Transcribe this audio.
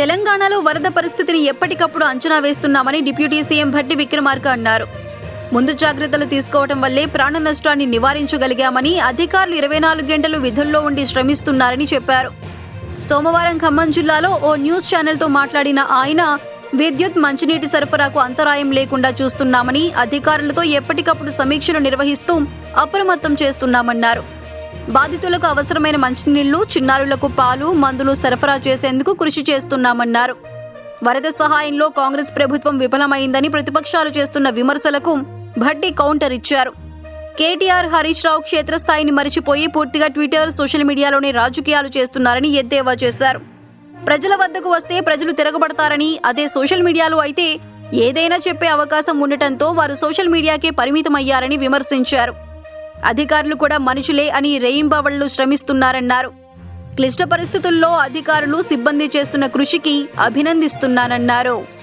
తెలంగాణలో వరద పరిస్థితిని ఎప్పటికప్పుడు అంచనా వేస్తున్నామని డిప్యూటీ సీఎం భట్టి విక్రమార్క అన్నారు. ముందు జాగ్రత్తలు తీసుకోవడం వల్లే ప్రాణ నష్టాన్ని నివారించగలిగామని అధికారులు ఇరవై నాలుగు గంటలు విధుల్లో ఉండి శ్రమిస్తున్నారని చెప్పారు. సోమవారం ఖమ్మం జిల్లాలో ఓ న్యూస్ ఛానల్తో మాట్లాడిన ఆయన విద్యుత్ మంచినీటి సరఫరాకు అంతరాయం లేకుండా చూస్తున్నామని అధికారులతో ఎప్పటికప్పుడు సమీక్షలు నిర్వహిస్తూ అప్రమత్తం చేస్తున్నామన్నారు. బాధితులకు అవసరమైన మంచినీళ్ళు చిన్నారులకు పాలు మందులు సరఫరా చేసేందుకు కృషి చేస్తున్నామన్నారు. వరద సహాయంలో కాంగ్రెస్ ప్రభుత్వం విఫలమైందని ప్రతిపక్షాలు చేస్తున్న విమర్శలకు భట్టి కౌంటర్ ఇచ్చారు. కేటీఆర్ హరీష్ రావు క్షేత్రస్థాయిని మరిచిపోయి పూర్తిగా ట్విట్టర్ సోషల్ మీడియాలోనే రాజకీయాలు చేస్తున్నారని ఎద్దేవా చేశారు. ప్రజల వద్దకు వస్తే ప్రజలు తిరగబడతారని అదే సోషల్ మీడియాలో అయితే ఏదైనా చెప్పే అవకాశం ఉండటంతో వారు సోషల్ మీడియాకే పరిమితమయ్యారని విమర్శించారు. అధికారులు కూడా మనుషులే అని రేయింబవళ్ళు శ్రమిస్తున్నారన్నారు. క్లిష్ట పరిస్థితుల్లో అధికారులు సిబ్బంది చేస్తున్న కృషికి అభినందిస్తున్నానన్నారు.